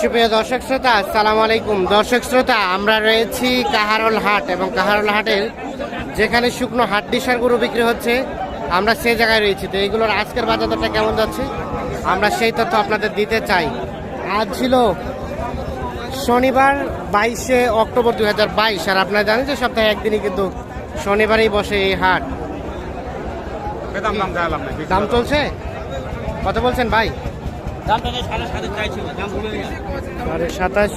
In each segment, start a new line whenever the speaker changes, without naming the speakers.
সুপ্রিয় দর্শক শ্রোতা আসসালামু আলাইকুম। দর্শক শ্রোতা আমরা রয়েছি কাহারল হাট এবং কাহারল হাটের যেখানে শুকনো হাট ডিসার গরু বিক্রি হচ্ছে আমরা সেই জায়গায় রয়েছি। তো এইগুলোর আজকের বাজার দরটা কেমন যাচ্ছে? আমরা সেই তথ্য আপনাদের দিতে চাই। আজ ছিল শনিবার বাইশে অক্টোবর দু হাজার বাইশ আর আপনারা জানেন যে সপ্তাহে একদিনই কিন্তু শনিবারেই বসে এই হাট।
দাম
চলছে? কত বলছেন ভাই?
সাড়ে
সাতাশ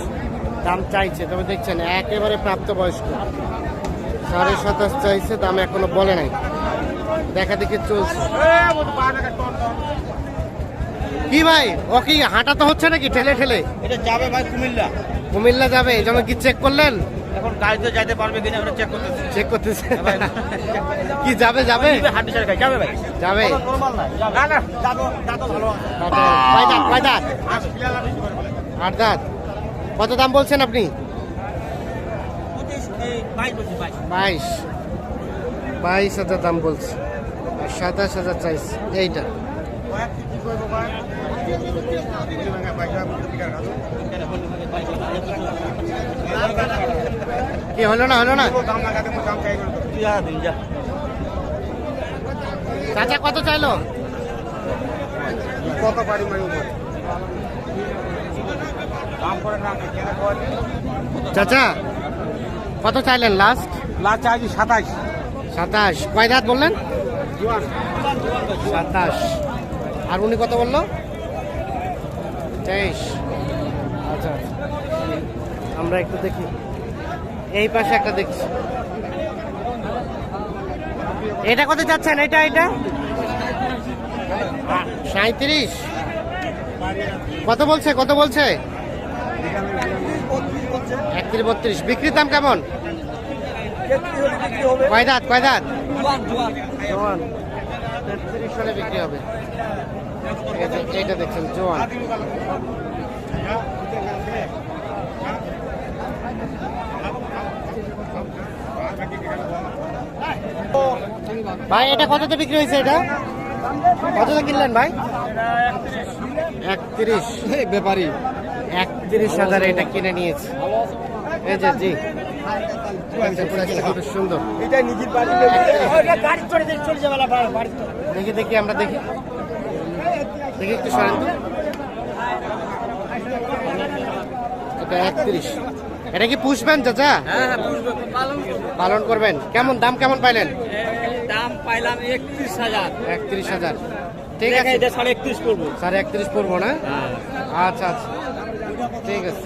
দাম চাইছে। তবে দেখছেন একেবারে প্রাপ্তবয়স্ক। সাড়ে সাতাশ চাইছে দাম এখনও বলে নাই। দেখা দেখি চলছে। কি ভাই? ও কি হাঁটা তো হচ্ছে নাকি ঠেলে ঠেলে?
এটা যাবে ভাই কুমিল্লা।
কুমিল্লা যাবে এই জন্য কি চেক করলেন?
এখন গাড়িতে যাইতে পারবে কিনা ওটা চেক করতেছি।
চেক করতেছে। কি যাবে যাবে?
হাট ডিসার খাই যাবে ভাই।
যাবে।
নরমাল না না না। দাদো দাদো ভালো
কয় দাঁত কয় দাঁত? আট দাঁত। কত দাম বলছেন আপনি?
বাইশ বাইশ।
হাজার দাম বলছে। আর সাতাশ হাজার চাইছে। এইটা।
কি,
হলো না হলো না? চাচা কত চাইলো?
কত পারি মারি
চাচা, কত চাইলেন লাস্ট
লাস্ট চাইছি সাতাইশ
সাতাশ। কয় দাঁত বললেন? সাতাশ। আর উনি কত বলল? তেইশ। আচ্ছা। আমরা একটু দেখি। এই পাশে একটা দেখছি। এটা কত যাচ্ছেন এটা এটা? সাঁত্রিশ কত বলছে? কত বলছে? একত্রিশ বত্রিশ। বিক্রির দাম কেমন? কয় দাঁত? কয় দাঁত? জোয়ান। তেত্রিশ সালে বিক্রি হবে। এটা দেখছেন, জোয়ান। ভাই এটা কততে বিক্রি হয়েছে এটা? কততে কিনলেন ভাই? একত্রিশ।
ব্যাপারী।
একত্রিশ হাজার এটা কিনে নিয়েছে। এই যে জি। সুন্দর। দেখি দেখি আমরা দেখি। দেখি একটু সরেন তো। এটা একত্রিশ। এটা কি পুষবেন চাচা?
হ্যাঁ হ্যাঁ পালন
করবেন। কেমন দাম কেমন পাইলেন?
দাম পাইলাম একত্রিশ হাজার।
একত্রিশ হাজার। ঠিক আছে।
এটা সাড়ে একত্রিশ
সাড়ে একত্রিশ পড়ব না? আচ্ছা আচ্ছা। ঠিক আছে।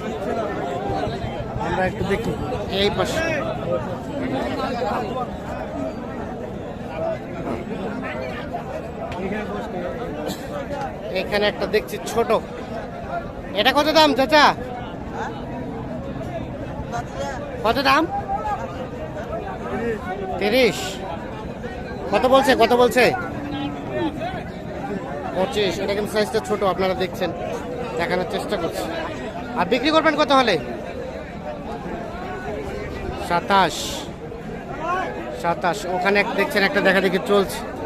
আমরা একটু দেখি। এই পাশে। এখানে একটা দেখছি ছোট। এটা কত দাম চাচা? কত দাম? তিরিশ। কত বলছে? কত বলছে? পঁচিশ। এটা কিন্তু সাইজটা ছোট, আপনারা দেখছেন। দেখানোর চেষ্টা করছি। আর বিক্রি করবেন কত হলে? সাতাশ। সাতাশ। ওখানে দেখছেন, একটা দেখা দেখি চলছে।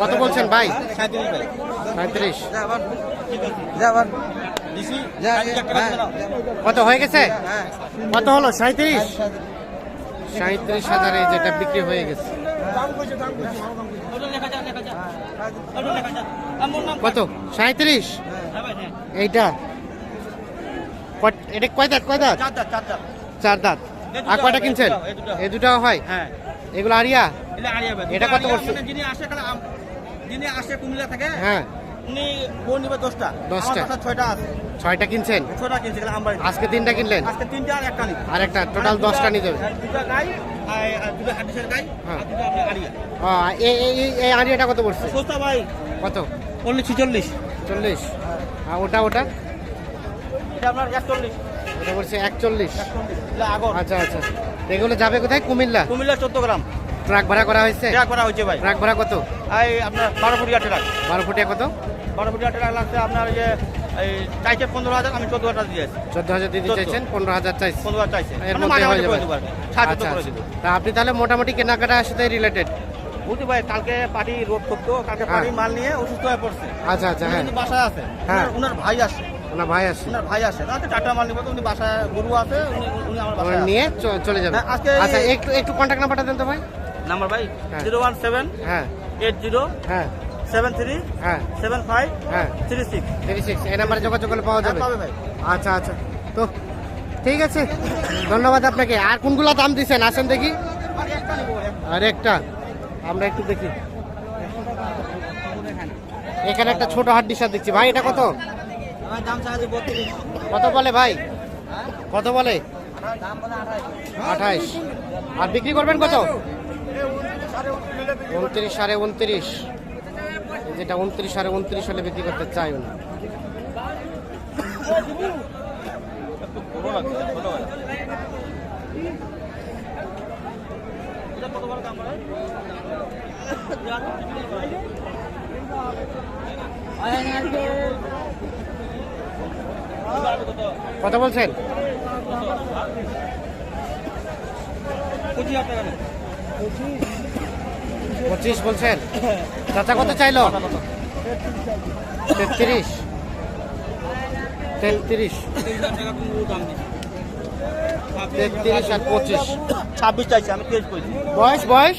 কত বলছেন ভাই? সাঁত্রিশ। কত হয়ে গেছে? কত হলো? সাঁত্রিশ? সাঁত্রিশ হাজারে যেটা বিক্রি হয়ে গেছে। কত? সাঁত্রিশ? এইটা? এটা কয় দাঁত? কয় দাঁত? চার দাঁত আর কয়টা কিনছেন? এ দুটাও হয়?
হ্যাঁ।
এগুলো আরিয়া? এটা কত করছে?
যিনি আসে যিনি আসে কুমিল্লা থেকে
হ্যাঁ।
উনি বোন নিবে দশটা।
দশটা।
ছয়টা আছে।
ছয়টা কিনছেন?
ছয়টা কিনছে
আজকে তিনটা কিনলেন?
আজকে তিনটা আর একটা
আর একটা টোটাল দশটা নিয়ে যাবে
আর দুটা গাই
হ্যাঁ।
আর দুটা আপনার আড়িয়া
ও, এই- এই কত পড়ছে?
সস্তা ভাই
কত?
অনলি ছিচল্লিশ।
চল্লিশ। আর ওটা ওটা?
এটা আপনার একচল্লিশ।
ওটা পড়ছে একচল্লিশ। আচ্ছা আচ্ছা। এগুলো যাবে কোথায়? কুমিল্লা?
কুমিল্লা চোদ্দ গ্রাম
ট্রাক ভাড়া করা হয়েছে?
ট্রাক করা হয়েছে ভাই।
ট্রাক ভাড়া কত?
এই আপনার বারো ফুটিয়া ট্রাক।
বারো ফুটিয়া কত?
বারো ফুটিয়া ট্রাক লাগছে আপনার যে
এই চাইছে পনেরো হাজার আমি চোদ্দ হাজার দিয়েছি।
চোদ্দ হাজার দিতে চাইছেন পনেরো হাজার চাইছেন।
পনেরো হাজার
এর
মানে
মধ্যে হয়ে যাবে। আচ্ছা আচ্ছা। তা আপনি তাহলে মোটামুটি কেনাকাটার সাথে রিলেটেড
বুঝতে ভাই কালকে পার্টি রোড করতো কালকে
হ্যাঁ।
পার্টি মাল নিয়ে অসুস্থ হয়ে পড়ছে।
আচ্ছা আচ্ছা হ্যাঁ।
বাসায় আছে।
হ্যাঁ।
উনার ভাই আসে
ওনার ভাই
উনার ভাই আসে চারটা মাল নিবো উনি বাসায় গরু আছে উনি উনি আমার বাসায়
নিয়ে চলে যাবে।
হ্যাঁ, আজকে-
আচ্ছা একটু একটু কন্ট্যাক্ট নাম্বারটা দেন তো ভাই।
নাম্বার ভাই?
হ্যাঁ।
জিরো ওয়ান সেভেন
হ্যাঁ।
এইট জিরো
হ্যাঁ।
সেভেন থ্রি
হ্যাঁ।
সেভেন ফাইভ
হ্যাঁ।
Three six.
Three six. এই নাম্বারে যোগাযোগ করলে পাওয়া যাবে?
ভাই।
আচ্ছা আচ্ছা। তো ঠিক আছে। ধন্যবাদ আপনাকে। আর কোনগুলো দাম দিচ্ছেন আসেন দেখি। আর একটা। আমরা একটু দেখি। এখানে একটা ছোট হাড্ডি সার দেখছি ভাই এটা কত? কত বলে ভাই? কত বলে? আঠাইশ। আর বিক্রি করবেন কত? উনত্রিশ সাড়ে উনত্রিশ যেটা উনত্রিশ সাড়ে উনত্রিশ হলে বিক্রি করতে চাই না?
কত
বলছেন
পঁচিশ।
পঁচিশ বলছেন? চাচা কত চাইলো? তেত্রিশ। তেত্রিশ। তেত্রিশ আর পঁচিশ।
ছাব্বিশ চাইছে আমি তেইশ করেছি
বয়স বয়স?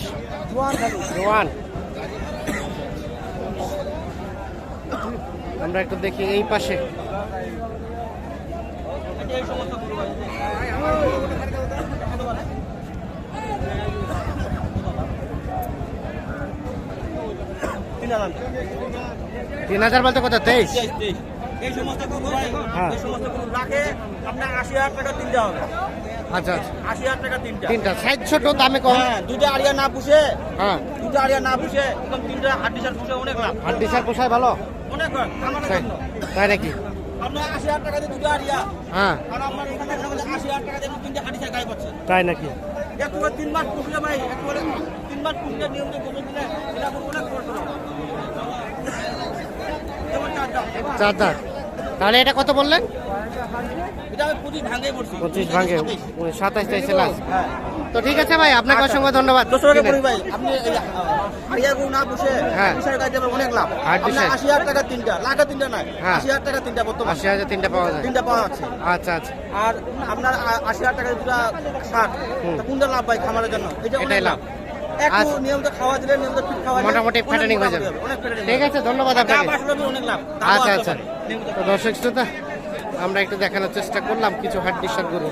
জোয়ান। আমরা একটু দেখি এই পাশে।
তিন হাজার
বলতে কত? তেইশ।
এই সমস্ত
হ্যাঁ।
আপনার আশি হাজার টাকা তিনটা হবে।
আচ্ছা আচ্ছা।
আশি হাজার টাকা তিনটা।
তিনটা। সাইজ ছোট দামে কম।
হ্যাঁ দুটা আড়িয়া না পুষে
হ্যাঁ।
দুটা আড়িয়া না পুষে একদম তিনটা হাড্ডি সার পুষে অনেক লাভ।
হাড্ডি সার পোষায় ভালো?
অনেক
তাই নাকি?
আপনার আশি হাজার টাকা দিয়ে দুটা আড়িয়া।
হ্যাঁ।
আর আপনার এখানে এখানে আশি হাজার টাকা দিয়ে তিনটা হাড্ডি সার
তাই নাকি?
একবারে তিন মাস পুষলে ভাই একবারে তিন মাস পুষলে নিয়মিত গোবর দিলে এটা অনেক খরচ হবে যেমন চার
দাঁত তাহলে এটা কত বললেন?
পঁচিশ ভাঙে
সাতাশ চাইছে লাস্ট তো ঠিক আছে ভাই আপনাকে অসংখ্য ধন্যবাদ। হ্যাঁ। আচ্ছা আচ্ছা।
আর আপনার আশি হাজার টাকা কোনটা লাভ ভাই খামারের জন্য? এটা
এটাই লাভ। আচ্ছা। মোটামুটি হয়ে যাবে। ঠিক আছে ধন্যবাদ আপনাকে। আচ্ছা আচ্ছা। তো দর্শক শ্রোতা আমরা একটু দেখানোর চেষ্টা করলাম কিছু হাড্ডি সার গরু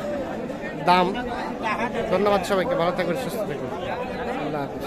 দাম। ধন্যবাদ সবাইকে ভালো থাকবেন সুস্থ থাকবেন আল্লাহ হাফিজ।